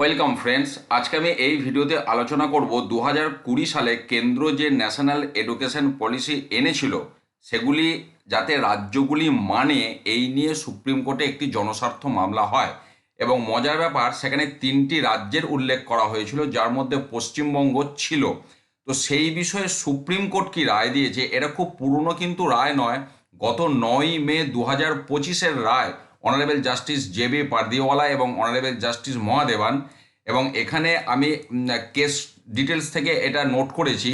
Welcome friends আজকে আমি এই ভিডিওতে আলোচনা করব দু কুড়ি সালে কেন্দ্র যে ন্যাশনাল এডুকেশন পলিসি এনেছিল, সেগুলি যাতে রাজ্যগুলি মানে এই নিয়ে সুপ্রিম কোর্টে একটি জনস্বার্থ মামলা হয়। এবং মজার ব্যাপার, সেখানে তিনটি রাজ্যের উল্লেখ করা হয়েছিল, যার মধ্যে পশ্চিমবঙ্গ ছিল। তো সেই বিষয়ে সুপ্রিম কোর্ট কি রায় দিয়েছে? এটা খুব পুরনো কিন্তু রায় নয়। গত নয় মে দু হাজার পঁচিশের রায় honourable justice J B Pardiwala এবং অনারেবল জাস্টিস মহাদেবান এবং এখানে আমি কেস ডিটেলস থেকে এটা নোট করেছি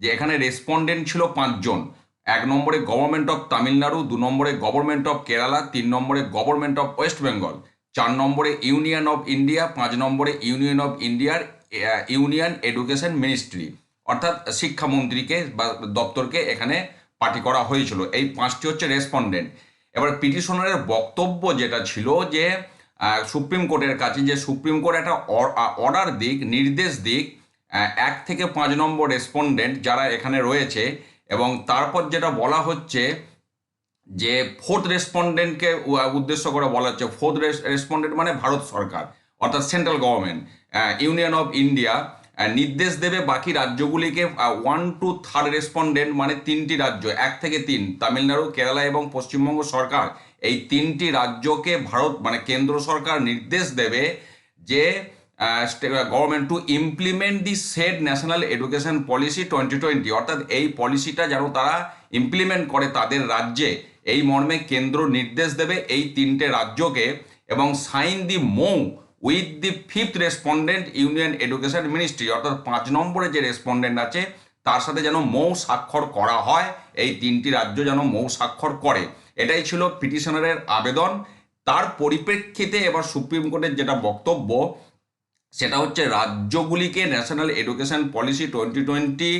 যে এখানে রেসপন্ডেন্ট ছিল পাঁচজন। এক নম্বরে গভর্নমেন্ট অফ তামিলনাড়ু দু নম্বরে গভর্নমেন্ট অফ কেরালা তিন নম্বরে গভর্নমেন্ট অফ ওয়েস্ট বেঙ্গল চার নম্বরে ইউনিয়ন অফ ইন্ডিয়া পাঁচ নম্বরে ইউনিয়ন অফ ইন্ডিয়ার ইউনিয়ন এডুকেশন মিনিস্ট্রি অর্থাৎ শিক্ষামন্ত্রীকে বা দপ্তরকে এখানে পার্টি করা হয়েছিল। এই পাঁচটি হচ্ছে রেসপন্ডেন্ট এবার পিটিশনারের বক্তব্য যেটা ছিল যে সুপ্রিম কোর্টের কাছে যে সুপ্রিম কোর্ট একটা অর্ডার দিক, নির্দেশ দিক এক থেকে পাঁচ নম্বর রেসপন্ডেন্ট যারা এখানে রয়েছে এবং তারপর যেটা বলা হচ্ছে যে ফোর্থ রেসপন্ডেন্টকে উদ্দেশ্য করে বলা হচ্ছে ফোর্থ রেসপন্ডেন্ট মানে ভারত সরকার, অর্থাৎ central government union of India নির্দেশ দেবে বাকি রাজ্যগুলিকে ওয়ান টু থার্ড রেসপন্ডেন্ট মানে তিনটি রাজ্য, এক থেকে তিন, তামিলনাড়ু, কেরালা এবং পশ্চিমবঙ্গ সরকার। এই তিনটি রাজ্যকে ভারত মানে কেন্দ্র সরকার নির্দেশ দেবে যে government to implement the said national education policy twenty twenty অর্থাৎ এই পলিসিটা যেন তারা ইমপ্লিমেন্ট করে তাদের রাজ্যে, এই মর্মে কেন্দ্র নির্দেশ দেবে এই তিনটে রাজ্যকে এবং sign the MoU with the fifth respondent union education ministry অর্থাৎ পাঁচ নম্বরে যে রেসপন্ডেন্ট আছে, তার সাথে যেন মৌ স্বাক্ষর করা হয়, এই তিনটি রাজ্য যেন মৌ স্বাক্ষর করে। এটাই ছিল পিটিশনারের আবেদন। তার পরিপ্রেক্ষিতে এবার সুপ্রিম কোর্টের যেটা বক্তব্য, সেটা হচ্ছে রাজ্যগুলিকে national education policy twenty twenty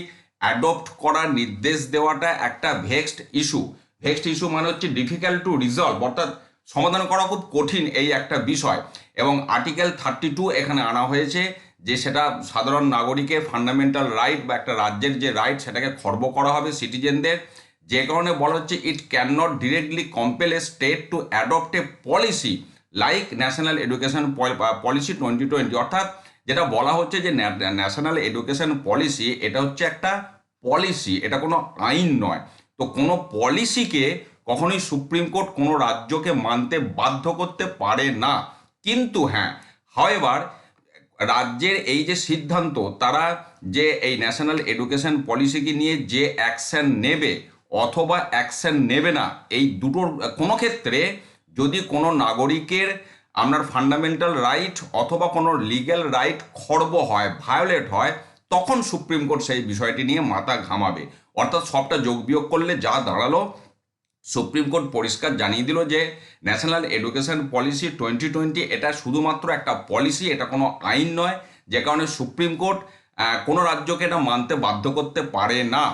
adopt করার নির্দেশ দেওয়াটা একটা ভেক্সড ইস্যু ভেক্সড ইস্যু মানে হচ্ছে ডিফিকাল্ট টু রিজলভ অর্থাৎ সমাধান করা খুব কঠিন এই একটা বিষয়। এবং আর্টিকেল থার্টি টু এখানে আনা হয়েছে যে সেটা সাধারণ নাগরিকের ফান্ডামেন্টাল রাইট বা একটা রাজ্যের যে রাইট সেটাকে খর্ব করা হবে সিটিজেনদের যে কারণে বলা হচ্ছে it can not directly compel a state to adopt a policy like national education policy twenty twenty অর্থাৎ যেটা বলা হচ্ছে যে ন্যাশনাল এডুকেশন পলিসি এটা হচ্ছে একটা পলিসি এটা কোনো আইন নয়। তো কোনো পলিসিকে কখনোই সুপ্রিম কোর্ট কোনো রাজ্যকে মানতে বাধ্য করতে পারে না। কিন্তু হ্যাঁ হাওয়েভার রাজ্যের এই যে সিদ্ধান্ত, তারা যে এই ন্যাশনাল এডুকেশন পলিসিকে নিয়ে যে অ্যাকশন নেবে অথবা অ্যাকশন নেবে না, এই দুটোর, কোনো ক্ষেত্রে যদি কোনো নাগরিকের আপনার ফান্ডামেন্টাল রাইট অথবা কোনো লিগ্যাল রাইট খর্ব হয় ভায়োলেট হয়, তখন সুপ্রিম কোর্ট সেই বিষয়টি নিয়ে মাথা ঘামাবে। অর্থাৎ সবটা যোগ বিয়োগ করলে যা দাঁড়াল সুপ্রিম কোর্ট পরিষ্কার জানিয়ে দিল যে national education policy twenty twenty এটা শুধুমাত্র একটা পলিসি, এটা কোনো আইন নয়, যে কারণে সুপ্রিম কোর্ট কোনো রাজ্যকে এটা মানতে বাধ্য করতে পারে না।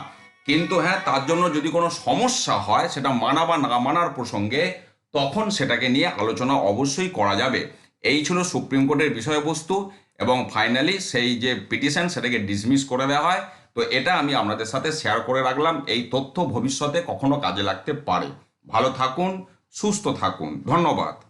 কিন্তু হ্যাঁ তার জন্য যদি কোনো সমস্যা হয়, সেটা মানা বা না মানার প্রসঙ্গে, তখন সেটাকে নিয়ে আলোচনা অবশ্যই করা যাবে। এই ছিল সুপ্রিম কোর্টের বিষয়বস্তু এবং ফাইনালি সেই যে পিটিশন, সেটাকে ডিসমিস করে দেওয়া হয়। তো এটা আমি আপনাদের সাথে শেয়ার করে রাখলাম। এই তথ্য ভবিষ্যতে কখনো কাজে লাগতে পারে। ভালো থাকুন, সুস্থ থাকুন। ধন্যবাদ।